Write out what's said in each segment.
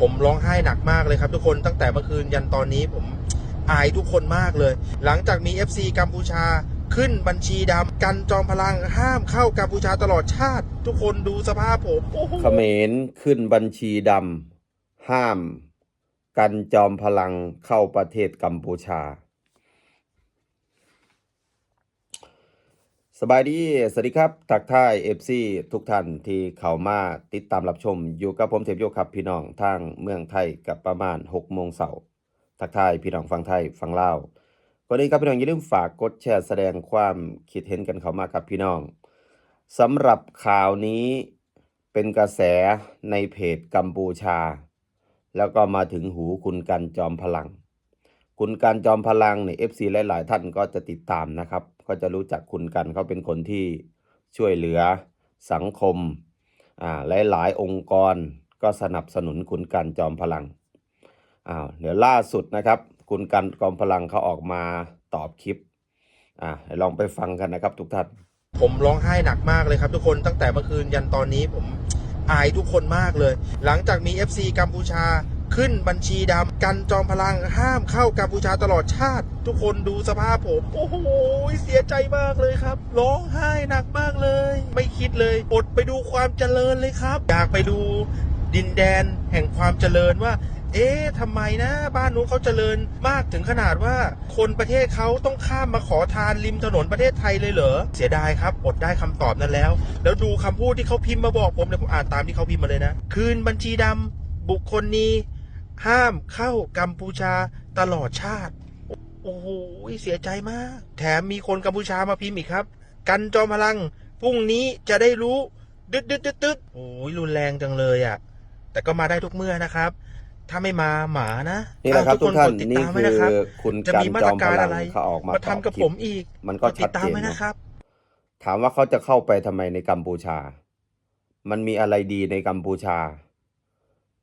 ผมร้องไห้หนักมากเลยครับทุกคนตั้งแต่เมื่อคืนยันตอนนี้ผมอายทุกคนมากเลย หลังจากมี FC กัมพูชาขึ้นบัญชีดำกันจอมพลังห้ามเข้ากัมพูชาตลอดชาติ ทุกคนดูสภาพผมโอ้โหเขมรขึ้นบัญชีดำห้าม กันจอมพลังเข้าประเทศกัมพูชา สบายดี สวัสดีครับ ทักทายเอฟซีทุกท่านที่เข้ามาติดตามรับชม อยู่กับผมเทพโยครับพี่น้องทางเมืองไทยกับประมาณ6โมงเสาร์ทักทายพี่น้องฟังไทยฟังลาวก่อนนี้ครับพี่น้องอย่าลืมฝากกดแชร์แสดงความคิดเห็นกันเข้ามาครับพี่น้องสำหรับข่าวนี้เป็นกระแสในเพจกัมพูชา แล้วก็มาถึงหูคุณกันจอมพลัง คุณกันจอมพลังเนี่ยเอฟซีหลาย ๆ ท่านก็จะติดตามนะครับ ก็จะรู้จักคุณกันเขาเป็นคนที่ช่วยเหลือสังคมอ่าหลาย ๆ องค์กรก็สนับสนุนคุณกันจอมพลังอ้าวเดี๋ยวล่าสุดนะครับ คุณกันจอมพลังเขาออกมาตอบคลิปอ่าลองไปฟังกันนะครับทุกท่านผมร้องไห้หนักมากเลยครับทุกคนตั้งแต่เมื่อคืนยันตอนนี้ผมอายทุกคนมากเลย หลังจากมี FC กัมพูชา ขึ้นบัญชีดำกันจอมพลังห้ามเข้ากัมพูชาตลอดชาติ ทุกคนดูสภาพผม โอ้โห เสียใจมากเลยครับ ร้องไห้หนักมากเลย ไม่คิดเลยอดไปดูความเจริญเลยครับ อยากไปดูดินแดนแห่งความเจริญว่า เอ๊ะทำไมนะ บ้านนู้นเขาเจริญมากถึงขนาดว่า คนประเทศเขาต้องข้ามมาขอทานริมถนนประเทศไทยเลยเหรอ เสียดายครับ อดได้คำตอบนั้นแล้ว แล้วดูคำพูดที่เขาพิมพ์มาบอกผมเดี๋ยผมอ่านตามที่เขาพิมพ์มาเลยนะ คืนบัญชีดำบุคคลนี้ ห้ามเข้ากัมพูชาตลอดชาติ โอ้โหเสียใจมาก แถมมีคนกัมพูชามาพิมพ์อีกครับ กันจอมพลังพรุ่งนี้จะได้รู้ดึดดึดดึดดึดโอ้ยรุนแรงจังเลยอะ แต่ก็มาได้ทุกเมื่อนะครับ ถ้าไม่มาหมานะนี่แหละครับเอทุกท่านกดติดนี่ตามไว้คืนะครับอคุณจะกันมีมาจตอรมพการลังอะไรเขาออกมามาตอบทำกับคลิผปมอีก มันก็ดติชัดดตามเจนไว้เนอะนะครับ ถามว่าเขาจะเข้าไปทำไมในกัมพูชา มันมีอะไรดีในกัมพูชา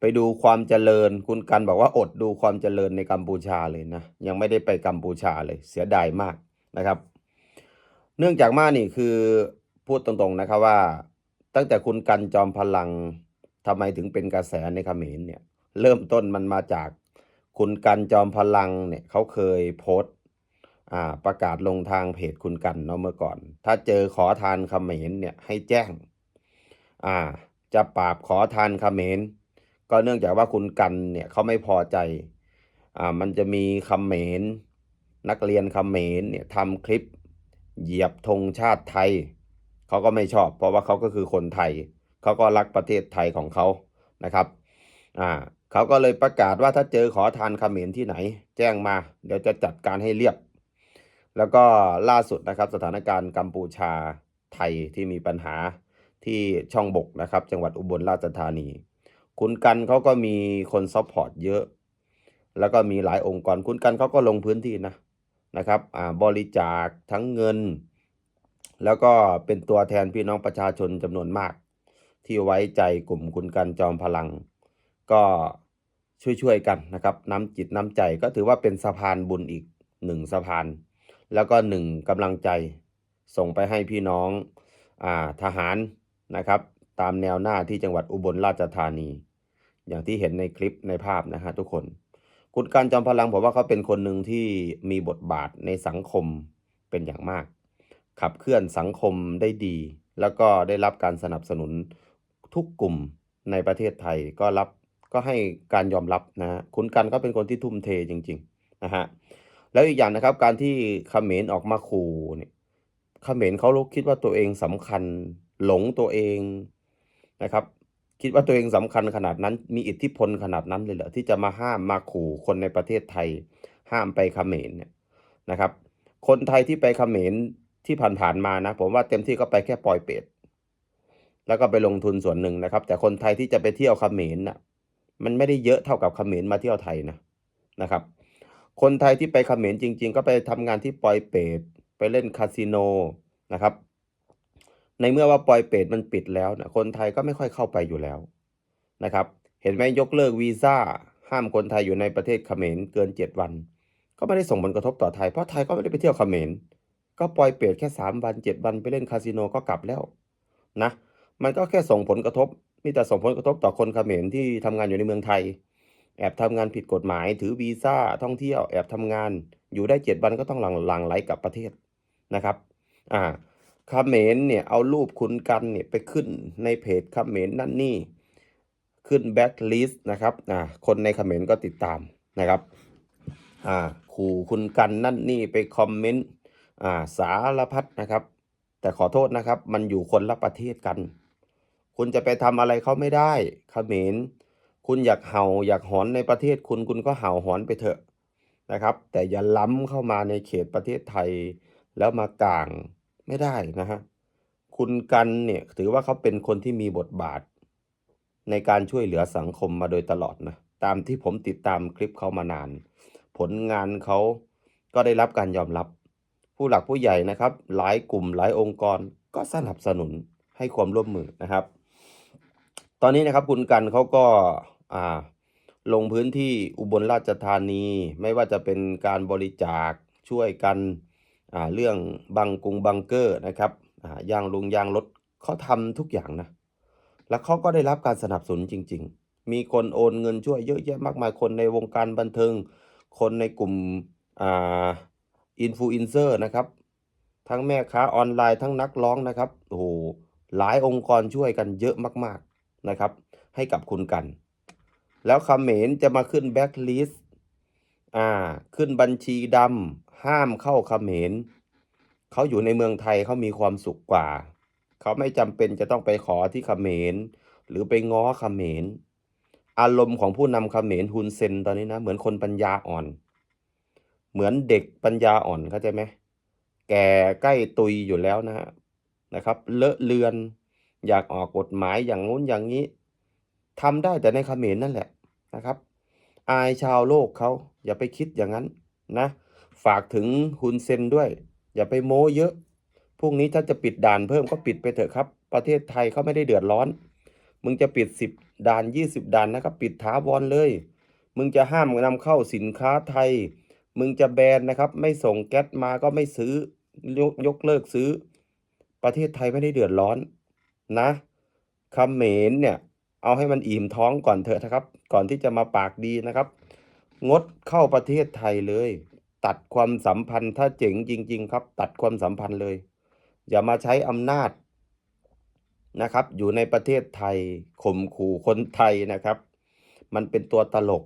ไปดูความเจริญ คุณกันบอกว่าอดดูความเจริญในกัมพูชาเลยนะ ยังไม่ได้ไปกัมพูชาเลยเสียดายมากนะครับ เนื่องจากมานี่คือพูดตรงๆนะครับว่า ตั้งแต่คุณกันจอมพลังทำไมถึงเป็นกระแสในเขมรเนี่ยเริ่มต้นมันมาจากคุณกันจอมพลังเนี่ยเขาเคยโพสต์ประกาศลงทางเพจคุณกันเนาะเมื่อก่อน ถ้าเจอขอทานเขมรเนี่ยให้แจ้ง จะปราบขอทานเขมร ก็เนื่องจากว่าคุณกันเนี่ยเขาไม่พอใจอ่ามันจะมีเขมรนักเรียนเขมรเนี่ยทำคลิปเหยียบธงชาติไทยเขาก็ไม่ชอบ เพราะว่าเขาก็คือคนไทยเขาก็รักประเทศไทยของเขานะครับอ่าเขาก็เลยประกาศว่าถ้าเจอขอทานเขมรที่ไหน แจ้งมา เดี๋ยวจะจัดการให้เรียบ แล้วก็ล่าสุดนะครับสถานการณ์กัมพูชาไทยที่มีปัญหาที่ช่องบกนะครับ จังหวัดอุบลราชธานี คุณกันเขาก็มีคนซัพพอร์ตเยอะ แล้วก็มีหลายองค์กรคุณกันเขาก็ลงพื้นที่นะนะครับบริจาคทั้งเงิน แล้วก็เป็นตัวแทนพี่น้องประชาชนจำนวนมาก ที่ไว้ใจกลุ่มคุณกันจอมพลัง ก็ช่วยๆกันนะครับน้ำจิตน้ำใจก็ถือว่าเป็นสะพานบุญอีกหนึ่งสะพาน แล้วก็หนึ่งกำลังใจส่งไปให้พี่น้องอาทหารนะครับ ตามแนวหน้าที่จังหวัดอุบลราชธานี อย่างที่เห็นในคลิปในภาพนะฮะทุกคน คุณการจอมพลังผมว่าเขาเป็นคนหนึ่งที่มีบทบาทในสังคมเป็นอย่างมาก ขับเคลื่อนสังคมได้ดี แล้วก็ได้รับการสนับสนุนทุกกลุ่มในประเทศไทยก็รับก็ให้การยอมรับนะฮะคุณกันก็เป็นคนที่ทุ่มเทจริงๆนะฮะแล้วอีกอย่างนะครับการที่ขเขมรออกมาขู่เนี่ยขเขมรเขาคิดว่าตัวเองสำคัญ หลงตัวเอง นะครับ คิดว่าตัวเองสำคัญขนาดนั้น มีอิทธิพลขนาดนั้นเลยเหรอที่จะมาห้ามมาขู่คนในประเทศไทย ห้ามไปเขมรเนี่ยนะครับ คนไทยที่ไปเขมรที่ผ่านๆมานะ ผมว่าเต็มที่ก็ไปแค่ปอยเป็ดแล้วก็ไปลงทุนส่วนหนึ่งนะครับ แต่คนไทยที่จะไปเที่ยวเขมรน่ะมันไม่ได้เยอะเท่ากับเขมรมาเที่ยวไทยนะนะครับ คนไทยที่ไปเขมรจริง ๆ ก็ไปทำงานที่ปอยเป็ดไปเล่นคาสิโนนะครับ ในเมื่อว่าปอยเป็ดมันปิดแล้วนะคนไทยก็ไม่ค่อยเข้าไปอยู่แล้วนะครับ เห็นไหมยกเลิกวีซ่าห้ามคนไทยอยู่ในประเทศเขมรเกินเจ็ดวัน ก็ไม่ได้ส่งผลกระทบต่อไทยเพราะไทยก็ไม่ได้ไปเที่ยวเขมรก็ปล่อยเปรตแค่สามวันเจ็ดวันไปเล่นคาสิโนก็กลับแล้วนะ มันก็แค่ส่งผลกระทบ มีแต่ส่งผลกระทบต่อคนเขมรที่ทำงานอยู่ในเมืองไทย แอบทำงานผิดกฎหมาย ถือวีซ่าท่องเที่ยวแอบทำงาน อยู่ได้เจ็ดวันก็ต้องหลังหลังไหลกลับประเทศนะครับ อ่า เขมรเนี่ยเอารูปคุณกันเนี่ยไปขึ้นในเพจเขมรนั่นนี่ ขึ้นแบ็คลิสต์นะครับอ่าคนในเขมรก็ติดตามนะครับอ่าขู่คุณกันนั่นนี่ไปคอมเมนต์อ่าสารพัดนะครับ แต่ขอโทษนะครับ มันอยู่คนละประเทศกัน คุณจะไปทำอะไรเขาไม่ได้เขมรคุณอยากเห่าอยากหอนในประเทศคุณคุณก็เห่าหอนไปเถอะนะครับ แต่อย่าล้ำเข้ามาในเขตประเทศไทยแล้วมากลาง ไม่ได้นะฮะคุณกันเนี่ยถือว่าเขาเป็นคนที่มีบทบาท ในการช่วยเหลือสังคมมาโดยตลอดนะตามที่ผมติดตามคลิปเขามานาน ผลงานเขาก็ได้รับการยอมรับ ผู้หลักผู้ใหญ่นะครับ หลายกลุ่มหลายองค์กรก็สนับสนุนให้ความร่วมมือนะครับ ตอนนี้นะครับคุณกันเขาก็ลงพื้นที่อุบลราชธานี ไม่ว่าจะเป็นการบริจาคช่วยกัน เรื่องบังกุงบังเกอร์นะครับอ่ายางลุงยางรถเขาทำทุกอย่างนะ แล้วเขาก็ได้รับการสนับสนุนจริง ๆ มีคนโอนเงินช่วยเยอะแยะมากมายคนในวงการบันเทิง คนในกลุ่มอ่าอินฟลูเอนเซอร์นะครับ ทั้งแม่ค้าออนไลน์ทั้งนักร้องนะครับโอ้โหหลายองค์กรช่วยกันเยอะมากๆนะครับ ให้กับคุณกัน แล้วเมรจะมาขึ้นแบ็คลิสต์อ่าขึ้นบัญชีดำ ห้ามเข้าเขมรเขาอยู่ในเมืองไทยเขามีความสุขกว่า เขาไม่จำเป็นจะต้องไปขอที่เขมร หรือไปง้อเขมร อารมณ์ของผู้นำเขมรฮุนเซนตอนนี้นะ เหมือนคนปัญญาอ่อน เหมือนเด็กปัญญาอ่อนเข้าใจไหมแก่ใกล้ตุยอยู่แล้วนะฮะนะครับ เลอะเลือน อยากออกกฎหมายอย่างงู้นอย่างนี้ทำได้แต่ในเขมรนั่นแหละนะครับ อายชาวโลกเขาอย่าไปคิดอย่างนั้นนะ ฝากถึงฮุนเซนด้วย อย่าไปโม้เยอะพรุ่งนี้ถ้าจะปิดด่านเพิ่มก็ปิดไปเถอะครับ ประเทศไทยเขาไม่ได้เดือดร้อน มึงจะปิดสิบด่านยี่สิบด่านนะครับ ปิดถาวรเลย มึงจะห้ามนำเข้าสินค้าไทย มึงจะแบนนะครับ ไม่ส่งแก๊สมาก็ไม่ซื้อยกยกเลิกซื้อ ประเทศไทยไม่ได้เดือดร้อนนะเขมรเนี่ย เอาให้มันอิ่มท้องก่อนเถอะนะครับ ก่อนที่จะมาปากดีนะครับ งดเข้าประเทศไทยเลย ตัดความสัมพันธ์ถ้าเจ๋งจริง ๆ ครับ ตัดความสัมพันธ์เลย อย่ามาใช้อำนาจนะครับ อยู่ในประเทศไทยข่มขู่คนไทยนะครับ มันเป็นตัวตลก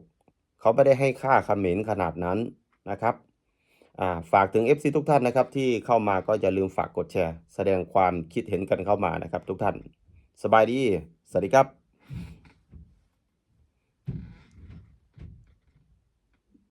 เขาไม่ได้ให้ค่าคเขมรขนาดนั้นนะครับฝากถึง FC ทุกท่านนะครับ ที่เข้ามาก็อย่าลืมฝากกดแชร์ แสดงความคิดเห็นกันเข้ามานะครับ ทุกท่าน สบายดี สวัสดีครับ